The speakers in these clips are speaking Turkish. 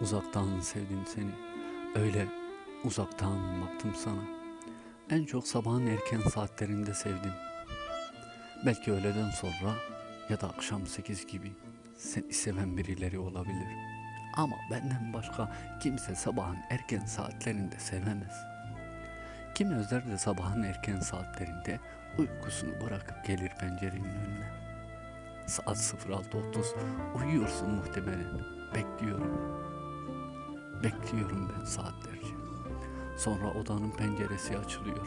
Uzaktan sevdim seni. Öyle uzaktan baktım sana. En çok sabahın erken saatlerinde sevdim. Belki öğleden sonra ya da akşam sekiz gibi seni seven birileri olabilir. Ama benden başka kimse sabahın erken saatlerinde sevemez. Kim özler de sabahın erken saatlerinde uykusunu bırakıp gelir pencerenin önüne. Saat 06.30 uyuyorsun muhtemelen. Bekliyorum. Bekliyorum ben saatlerce. Sonra odanın penceresi açılıyor.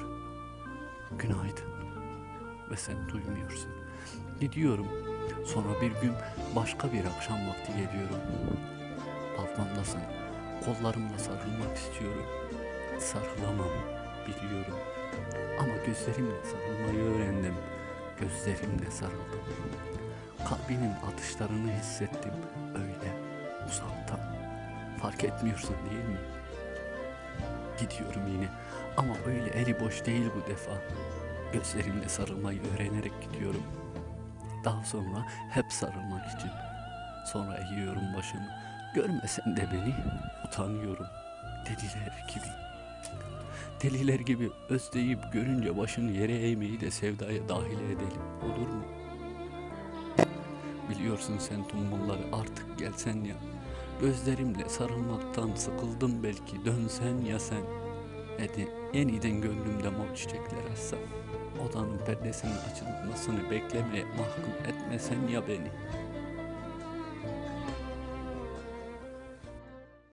Günaydın. Ve sen duymuyorsun. Gidiyorum. Sonra bir gün başka bir akşam vakti geliyorum. Balkondasın. Kollarımla sarılmak istiyorum. Sarılamam biliyorum. Ama gözlerimle sarılmayı öğrendim. Gözlerimle sarıldım. Kalbinin atışlarını hissettim. Öyle. Fark etmiyorsun değil mi? Gidiyorum yine. Ama öyle eli boş değil bu defa. Gözlerimle sarılmayı öğrenerek gidiyorum. Daha sonra hep sarılmak için. Sonra eğiyorum başımı. Görmesen de beni utanıyorum. Deliler gibi. Deliler gibi özleyip görünce başını yere eğmeyi de sevdaya dahil edelim. Olur mu? Biliyorsun sen tumbulları artık gelsen ya. Gözlerimle sarılmaktan sıkıldım belki dönsen ya sen. Hadi yeniden gönlümde mor çiçekler açsam. Odanın perdesinin açılmasını beklemeye mahkum etmesen ya beni.